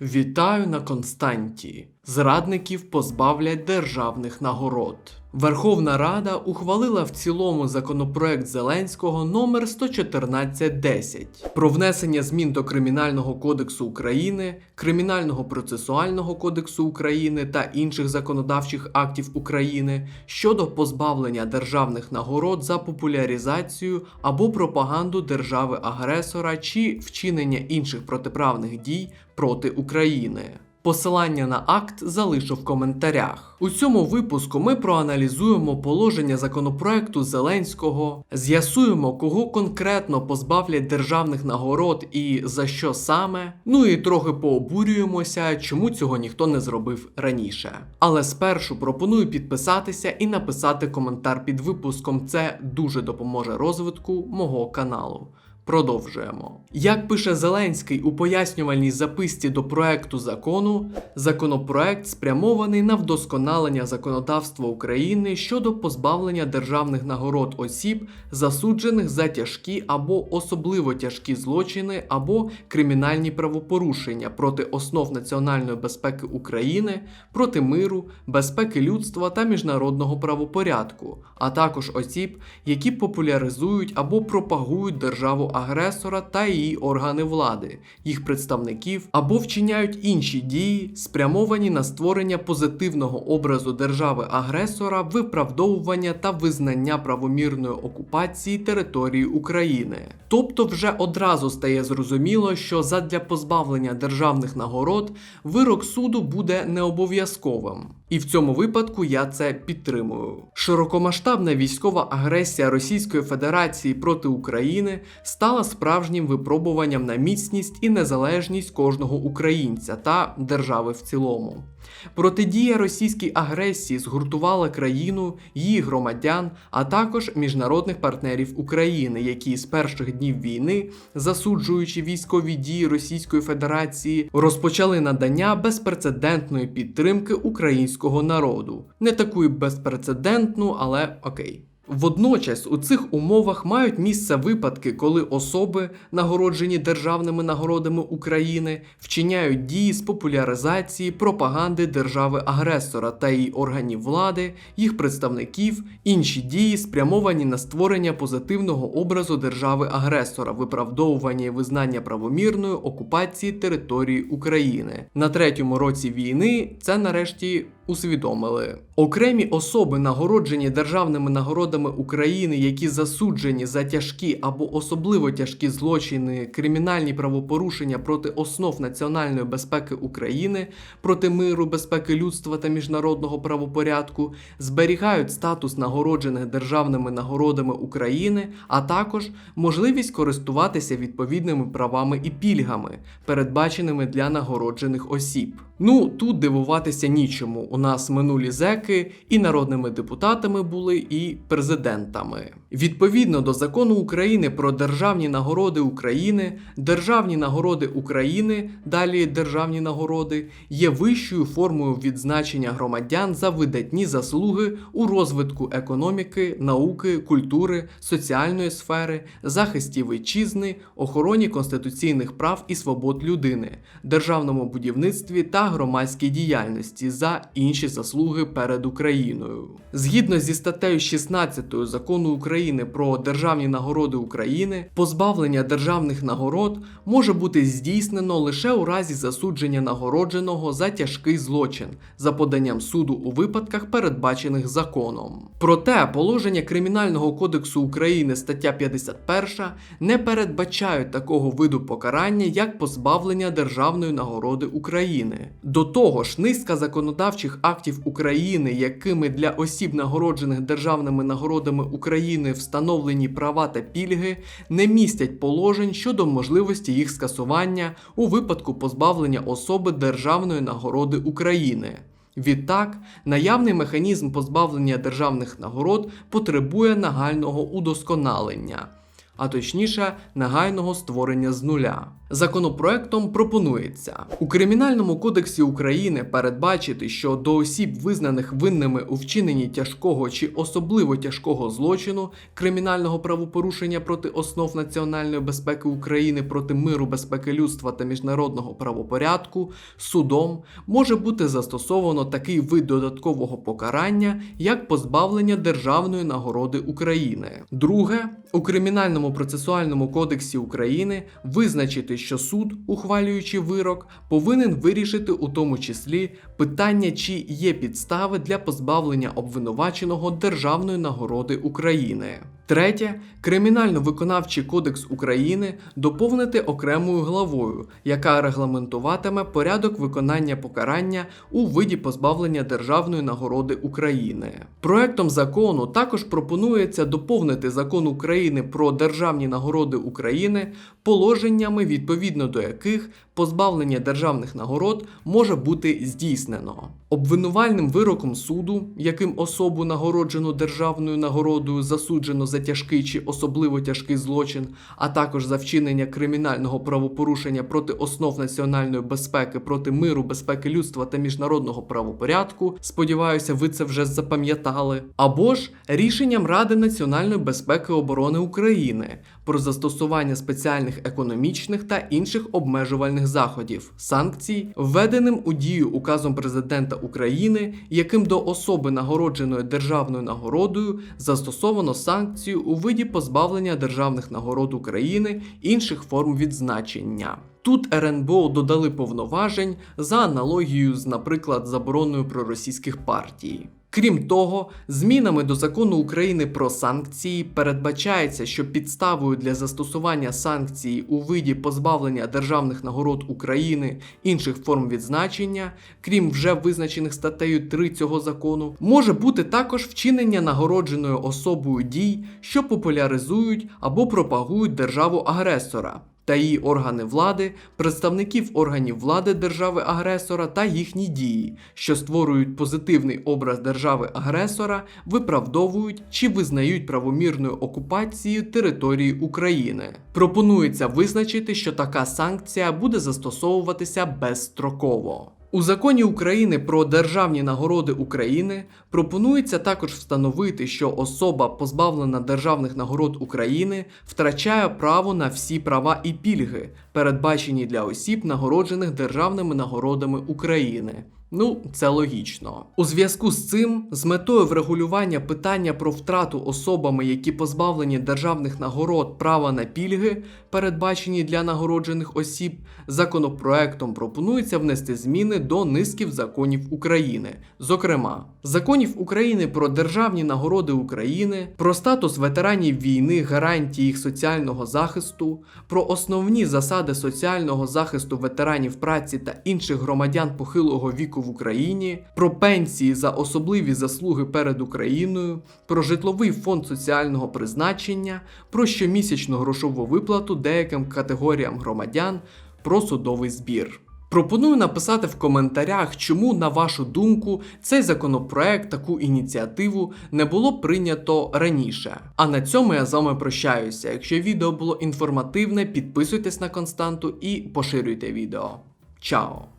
Вітаю на Константі. Зрадників позбавлять державних нагород. Верховна Рада ухвалила в цілому законопроект Зеленського номер 11410 про внесення змін до Кримінального кодексу України, Кримінального процесуального кодексу України та інших законодавчих актів України щодо позбавлення державних нагород за популяризацію або пропаганду держави-агресора чи вчинення інших протиправних дій проти України. Посилання на акт залишу в коментарях. У цьому випуску ми проаналізуємо положення законопроекту Зеленського, з'ясуємо, кого конкретно позбавлять державних нагород і за що саме. Ну і трохи пообурюємося, чому цього ніхто не зробив раніше. Але спершу пропоную підписатися і написати коментар під випуском. Це дуже допоможе розвитку мого каналу. Продовжуємо. Як пише Зеленський у пояснювальній записці до проекту закону, законопроект спрямований на вдосконалення законодавства України щодо позбавлення державних нагород осіб, засуджених за тяжкі або особливо тяжкі злочини або кримінальні правопорушення проти основ національної безпеки України, проти миру, безпеки людства та міжнародного правопорядку, а також осіб, які популяризують або пропагують державу агресора та її органи влади, їх представників або вчиняють інші дії, спрямовані на створення позитивного образу держави-агресора, виправдовування та визнання правомірної окупації території України. Тобто, вже одразу стає зрозуміло, що задля позбавлення державних нагород вирок суду буде необов'язковим. І в цьому випадку я це підтримую. Широкомасштабна військова агресія Російської Федерації проти України стала справжнім випробуванням на міцність і незалежність кожного українця та держави в цілому. Протидія російській агресії згуртувала країну, її громадян, а також міжнародних партнерів України, які з перших днів війни, засуджуючи військові дії Російської Федерації, розпочали надання безпрецедентної підтримки українського народу. Не такої безпрецедентну, але окей. Водночас у цих умовах мають місце випадки, коли особи, нагороджені державними нагородами України, вчиняють дії з популяризації пропаганди держави-агресора та її органів влади, їх представників, інші дії, спрямовані на створення позитивного образу держави-агресора, виправдовування і визнання правомірної окупації території України. На третьому році війни це нарешті усвідомили. Окремі особи, нагороджені державними нагородами України, які засуджені за тяжкі або особливо тяжкі злочини, кримінальні правопорушення проти основ національної безпеки України, проти миру, безпеки людства та міжнародного правопорядку, зберігають статус нагороджених державними нагородами України, а також можливість користуватися відповідними правами і пільгами, передбаченими для нагороджених осіб. Ну тут дивуватися нічому. У нас минулі зеки і народними депутатами були, і президентами. Відповідно до закону України про державні нагороди України, державні нагороди України, далі державні нагороди, є вищою формою відзначення громадян за видатні заслуги у розвитку економіки, науки, культури, соціальної сфери, захисті вітчизни, охороні конституційних прав і свобод людини, державному будівництві та громадській діяльності за інші заслуги перед Україною. Згідно зі статтею 16 закону України про державні нагороди України, позбавлення державних нагород може бути здійснено лише у разі засудження нагородженого за тяжкий злочин за поданням суду у випадках, передбачених законом. Проте положення Кримінального кодексу України стаття 51 не передбачають такого виду покарання, як позбавлення державної нагороди України. До того ж, низка законодавчих актів України, якими для осіб, нагороджених державними нагородами України, встановлені права та пільги, не містять положень щодо можливості їх скасування у випадку позбавлення особи державної нагороди України. Відтак, наявний механізм позбавлення державних нагород потребує нагального удосконалення, а точніше, нагального створення з нуля. Законопроектом пропонується у Кримінальному кодексі України передбачити, що до осіб, визнаних винними у вчиненні тяжкого чи особливо тяжкого злочину, кримінального правопорушення проти основ національної безпеки України проти миру, безпеки людства та міжнародного правопорядку, судом може бути застосовано такий вид додаткового покарання, як позбавлення державної нагороди України. Друге, у Кримінальному процесуальному кодексі України визначити, що суд, ухвалюючи вирок, повинен вирішити у тому числі питання, чи є підстави для позбавлення обвинуваченого державної нагороди України. Третє, Кримінально-виконавчий кодекс України доповнити окремою главою, яка регламентуватиме порядок виконання покарання у виді позбавлення державної нагороди України. Проектом закону також пропонується доповнити закон України про державні нагороди України положеннями, відповідно до яких позбавлення державних нагород може бути здійснено. Обвинувальним вироком суду, яким особу нагороджену державною нагородою засуджено за тяжкий чи особливо тяжкий злочин, а також за вчинення кримінального правопорушення проти основ національної безпеки, проти миру, безпеки людства та міжнародного правопорядку. Сподіваюся, ви це вже запам'ятали. Або ж рішенням Ради національної безпеки і оборони України про застосування спеціальних економічних та інших обмежувальних заходів, санкцій, введеним у дію указом президента України, яким до особи нагородженої державною нагородою застосовано санкцію у виді позбавлення державних нагород України інших форм відзначення. Тут РНБО додали повноважень за аналогією з, наприклад, забороною проросійських партій. Крім того, змінами до закону України про санкції передбачається, що підставою для застосування санкцій у виді позбавлення державних нагород України інших форм відзначення, крім вже визначених статтею 3 цього закону, може бути також вчинення нагородженою особою дій, що популяризують або пропагують державу агресора та її органи влади, представників органів влади держави-агресора та їхні дії, що створюють позитивний образ держави-агресора, виправдовують чи визнають правомірною окупацією території України. Пропонується визначити, що така санкція буде застосовуватися безстроково. У законі України про державні нагороди України пропонується також встановити, що особа, позбавлена державних нагород України, втрачає право на всі права і пільги, передбачені для осіб, нагороджених державними нагородами України. Ну, це логічно. У зв'язку з цим, з метою врегулювання питання про втрату особами, які позбавлені державних нагород права на пільги, передбачені для нагороджених осіб, законопроектом пропонується внести зміни до низків законів України, зокрема, законів України про державні нагороди України, про статус ветеранів війни, гарантії їх соціального захисту, про основні засади соціального захисту ветеранів праці та інших громадян похилого віку в Україні, про пенсії за особливі заслуги перед Україною, про житловий фонд соціального призначення, про щомісячну грошову виплату деяким категоріям громадян, про судовий збір. Пропоную написати в коментарях, чому, на вашу думку, цей законопроект, таку ініціативу не було прийнято раніше. А на цьому я з вами прощаюся. Якщо відео було інформативне, підписуйтесь на константу і поширюйте відео. Чао!